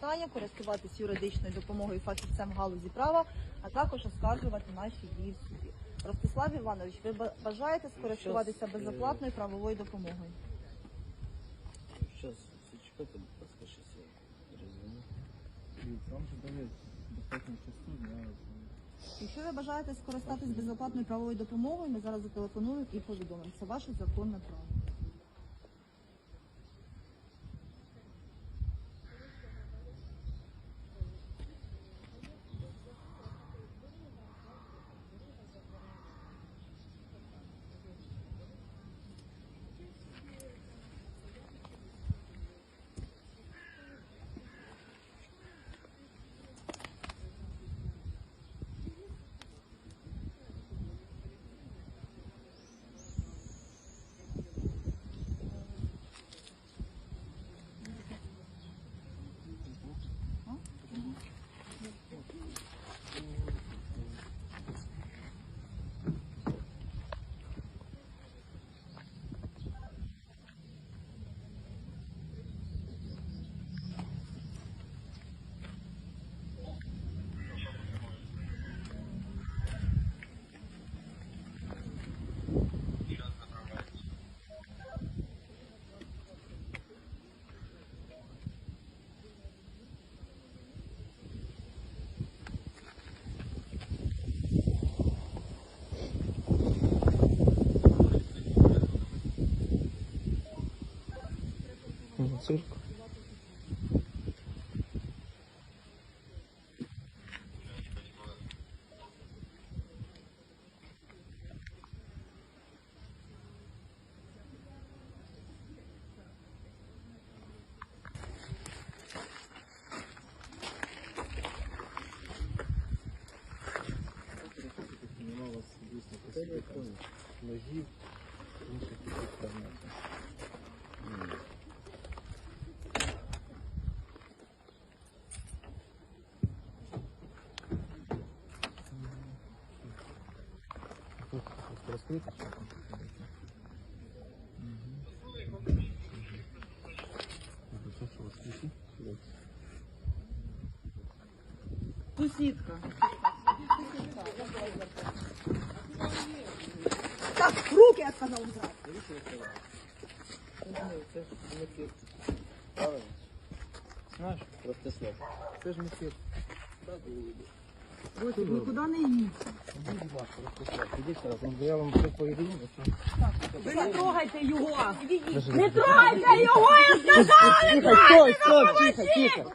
клопотання, користуватись юридичною допомогою фахівцем галузі права, а також оскаржувати наші дії в суді. Ростислав Іванович, ви бажаєте скористуватися е, безоплатною правовою допомогою? Сейчас, чекайте, будь ласка, щас я перезвоню. Дивіться, вам же дали достатньо часу для Якщо ви бажаєте скористатись безоплатною правовою допомогою, ми зараз зателефонуємо і повідомимо. Це ваше законне право. Цирк. Нема у вас дійсно ключі? Сусідка. Так, руки, я сказав, брат. Це ж не цирк. Правильно? Знаєш, Ростислав. Це ж не цирк. Ростик, нікуди не їдь. Я вам все що... Ви не трогайте його! Не трогайте його, я сказала! Не Тихо, стой, стой, тихо, тихо.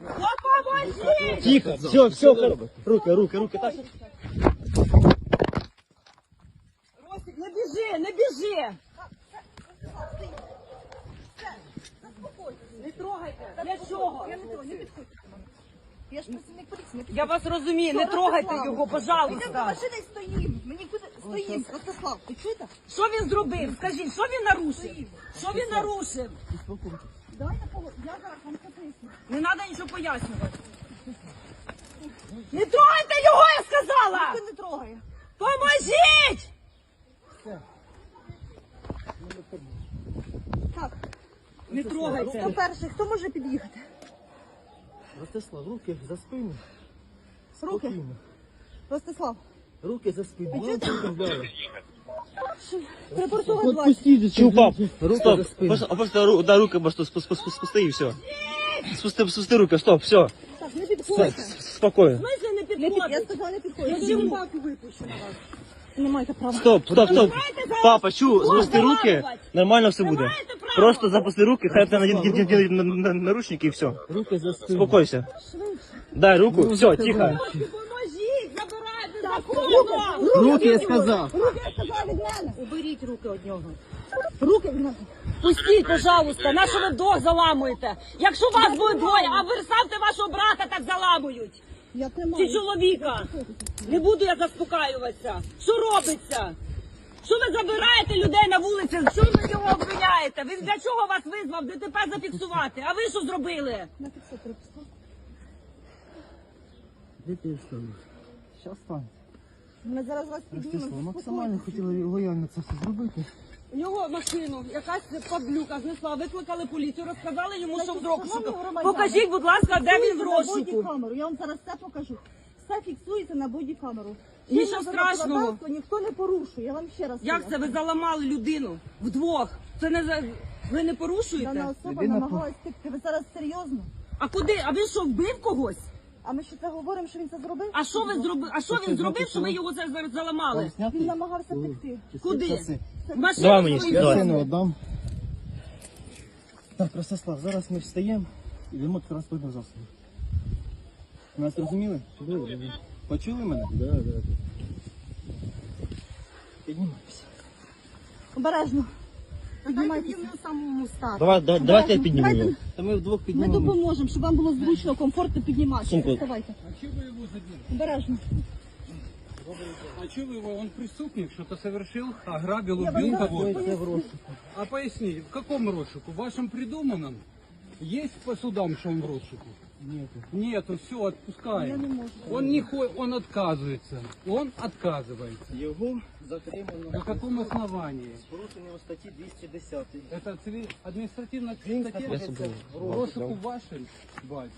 Допоможіть! Тихо, все, все, руки, руки, руки. Ростик, не біжи, не біжи! Не трогайте! Для чого? Я не трогаю, не підходьте. Я ж працівник поліції. Я вас розумію, не трогайте його, Йдемо до машини стоїмо. Мені куди стоїмо, Ростислав, ти чуєте? Що він зробив? Скажіть, що він нарушив? Що він нарушив? Давайте я зараз вам потисну. Не треба нічого пояснювати. Не трогайте його, я сказала! Ніхто не трогає. Поможіть! Так, Не хто трогайте. перший, хто може під'їхати? Ростислав, руки за спину. Руки. Спокійно. Ростислав, Руки за спину. Ну, руки вдали. припортова 20. Чув, пап, Руки стоп, спину. просто, просто ру, да, руки просто спу- спу- спу- спусти і все. Спусти, спусти руки, стоп, все, Так, не підходьте. спокійно. В не Не під... Я підходить? сказала, не підходьте. Я Я чому? собаку випущу на вас. Не маєте права. Стоп, стоп, стоп. Папа, чу, спусти руки, нормально все буде. маєте? Просто запусти руки, хай тебе надінуть на, на, на, наручники і все. Руки за спину. Успокойся. Дай руку, все, тихо. Поможіть, забирайте законно! Руки, я сказав. Руки, я сказала, від мене. Уберіть руки від нього. Руки від мене. Пустіть, пожалуйста, на що ви вдвох заламуєте? Якщо вас буде двоє, а ви ставте вашого брата, так заламують. Я Чи чоловіка. Не буду я заспокаюватися. Що робиться? Що ви забираєте людей на вулиці? Що ви його обвиняєте? Він для чого вас визвав ДТП зафіксувати? А ви що зробили? На фіксу приписав. Де ти встанеш? Щас стань. Ми зараз вас піднімемо. максимально хотіли лояльно це все зробити. У нього машину, якась падлюка знесла, викликали поліцію, розказали йому, що в розшуку. Покажіть, будь ласка, де він в розшуку. Я вам зараз все покажу. Все фіксується на бодікамеру. Нічого Чинне страшного. Ніхто не порушує. Я вам ще раз Як це ви заламали людину вдвох? Це не за ви не Дана порушуєте? особа Людина намагалась втекти. Ви зараз серйозно? А куди? А він що вбив когось? А ми ще це говоримо, що він це зробив? А що ви зробили? А що він зробив, що ви його за- зараз заламали? Він намагався втекти. Куди? В машину Давай мені, свою? Давай. сину віддам. Так, Ростислав, зараз ми встаємо і йдемо до транспортного засобу. Нас розуміли? Почули мене? Да, да. Піднімайся. Обережно. Піднімайтеся. самому стати. Давай, да, давайте я підніму Давайте його. Та ми вдвох Ми піднімемо. допоможемо, щоб вам було зручно, комфортно підніматися. Сумку. Вставайте. А чего вы его задержали? Обережно. А чего вы его? Он преступник, что-то совершил, ограбил, Я убил вам кого-то. зараз поясню. А поясни, в каком розшуку? В вашем придуманном? Есть по судам, что он в розшуку? Нету. Нету, все, Я отпускаем. не можу. Он не хо... он отказывается. Он отказывается. Його затримано На каком основании? з порушенням статті 210. Это цивиль... административная Він статья? знаходиться в В розшуку в вашей базе?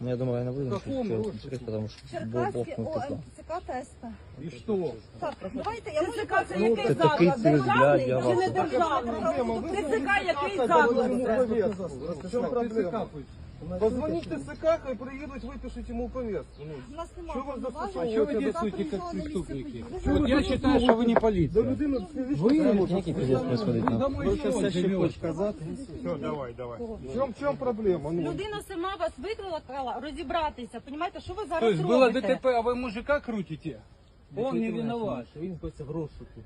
Ну, я думаю, я не буду Какому ничего розшуку? смотреть, потому что Черкаське бог ОМЦК ТСП. И что? Так, давайте я можу ТЦК це показати. який це такий заклад? цирк, Державний я- я чи вас- не державний? ТЦК який заклад? В чем проблема? Позвонить ТСК, хай приедут, выпишите ему повестку. Ну, У нас немає Що ви за повноважень. А что вы Я действуете как приїхала на місце преступники? події. Вот я считаю, что вы не полиция. Вы Який пиздец происходит там? домой Ви зараз что все ще живете? хочеш казати? все, давай, давай. В чем, в чем проблема? Ну, Людина сама вас викликала розібратися. Понімаєте, що ви То зараз есть было робите? ДТП, а вы мужика крутите? Он не виноват. Він знаходиться в розшуку.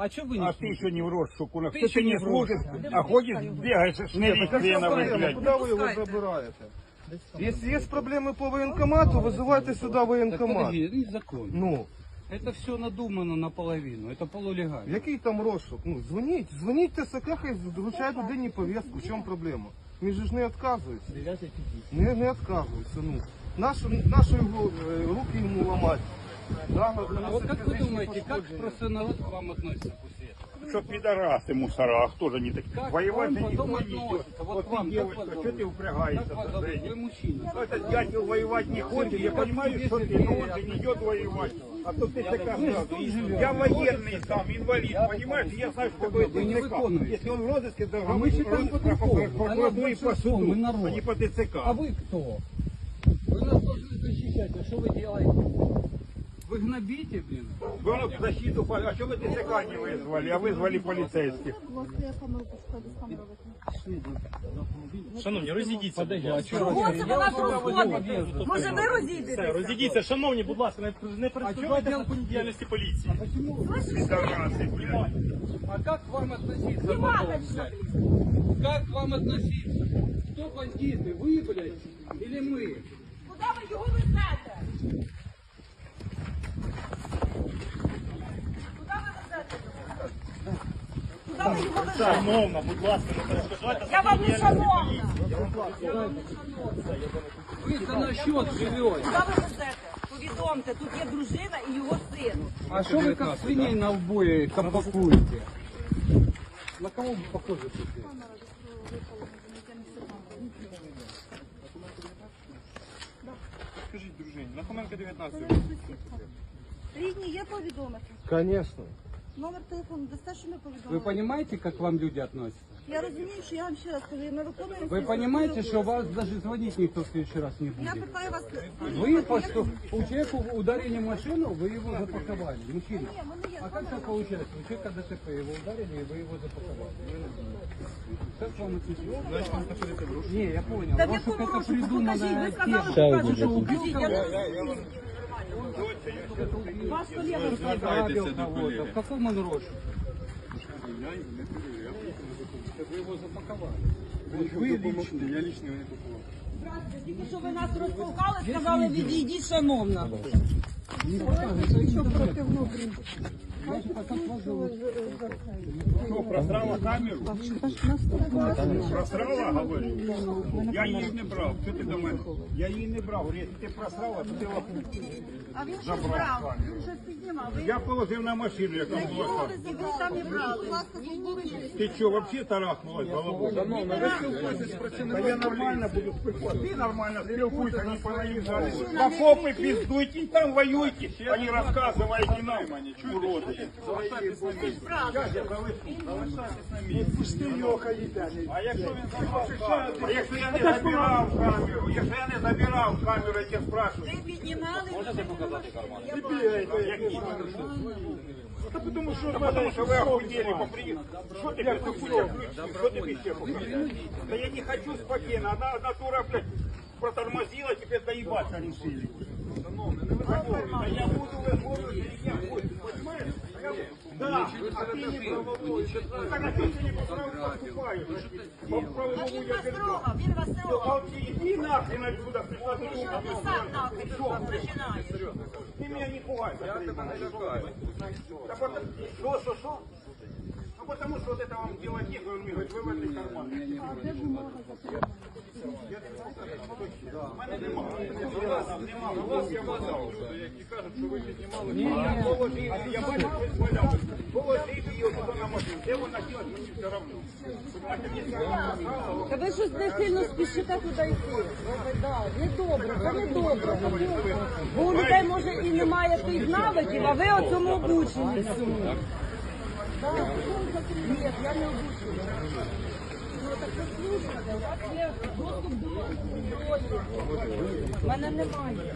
А что вы не А ты слушаете? еще не в розшуку, на Ты кто еще ты не не в служишь, розшуку. а ходишь, бегаешь, шныряешь хреновый, проблема? блядь. Куда вы его забираете? Если есть проблемы по военкомату, вызывайте сюда Так военкомат. подожди, это незаконно. Ну, Это все надумано наполовину, это полулегально. який там розшук? Ну, дзвоніть, дзвоніть ТСК, хай вручають людині повестку. В чому проблема? Він же ж не відказується. Не, не відказується, ну. Наші, наші його, е, руки йому ламати. Да, А вот как вы думаете, как просто народ к вам относится после этого? Что пидорасы мусора, а кто же не такие? Как Воевать он же никто потом не идет. относится? Вот Вот к вам, ты, как девочка, вас что зовут? ты упрягаешься? Как вас со зовут? зрением? Вы мужчина. Ну, Этот дятел воевать не хочет, я понимаю, что ты, но он же не идет воевать. А то ты такая сразу. Я военный сам, инвалид, понимаешь? Я знаю, что такое Вы не ТЦК. выполняете. Если он в розыске, то А мы считаем по-другому. А нас прокуратуре по большинство, суду, мы народ. а не по ТЦК. А вы кто? Вы нас должны защищать, а что вы делаете? Вы гнобите, блин? Вы он в защиту, по- а что вы ТЦК не вызвали, а вызвали полицейских? Будь ласка, я камеру пошукаю без камери викину. Шановні, розійдіться. Подожди, а что Чого це ви нас розходите? Може ви розійдетеся? Розійдіться, шановні, будь ласка, не, не перешкоджайте законній діяльності поліції. Пидорасы, блядь. А как к вам относиться? потом, Иванович, блядь? Как к вам относиться? Кто бандиты? Вы, блядь, или мы? Куди ви його везете? Шановна, будь ласка, не перешкоджайте Я вам не шановна. Вы за на счет живете. Куди ви везете? Повідомте, тут є дружина і його син. А что вы как свиней на убое капакуете? На кого вы похожи тут? Скажіть, дружині, на Хоменка 19. Рідні є повідомити. Конечно. Номер телефону, дасте, що ми Вы повідомили. понимаете, как к вам люди относятся? Я розумію, що я вам ще раз кажу, ми виконуємо... Вы свої понимаете, службові что вас даже звонить никто в следующий раз не Я будет? питаю вас... Вы посту... у человека ударили машину, вы его запаковали, мужчина. Ні, в мене є А как так получается? У человека ДТП, его ударили, и вы его запаковали. Как вам это Не, я понял. Та в Вашу якому это розшуку? Покажіть, придуманная ви сказали, тема. що покажете, покажіть. Я не розумію. Ваш коллега Ограбил кого-то. В каком он розшуке? Вы его запаковали. Вы лично. Я лично его не Здравствуйте, тільки що ви нас розтолкали, сказали, відійдіть, шановна. Что, просрала камеру? Просрала, говорю? Я її не брав. Що ти до мене? Я її не брав. Якщо ти просрала, то ти лоху. А він щось брав, він щось піднімав. Я положив на машину, яка була там. Ви самі брали. Ти що, вообще тарахнулась головою? Шановна, ви спілкуєтесь з Та працівником я нормально буду спілкуватися. Ти нормально спілкуйся, не понаїжджали. В окопы пиздуйте, там воюйте, а не рассказывайте нам, уроды. Сейчас я залишу. Пусти Льоха, А якщо він забрав? А якщо я не забирав камеру? Якщо я не забирав камеру, я тебе спрашиваю. Ви піднімали? Та потому що, потому що ви охуєли по приїзду. Що ти без куча Що ти без всех Да я не хочу спокійно. Одна, одна тура, блядь, протормозила, теперь доебаться решили. Да я буду вызволить, я буду, понимаешь? Да, а ты не правовой. Так а ты не по праву поступаешь? По правовому Він я вас держу. трогав, він вас А трогав. вот иди нахрен отсюда, пришла ты Ти сам нахуй починаєш. Ты меня не пугай. Я тебя не пугаю. Да потому, что, что, что? Ну потому что вот это вам делать нехуй, он мне говорит, вы в этой карман. У мене нема. Нема. У вас я вважав. Які кажуть, що ви піднімали. Я. Положив її отуди на машину. Де вона ділась, мені все равно. Та ви щось не сильно спішите туди йти. Да, недобре, це недобре. Бо у людей може і немає тих навиків, а ви о цьому обучені. Да. Ні, я не обучена. Так послухайте, у вас є доступ до. Мене немає.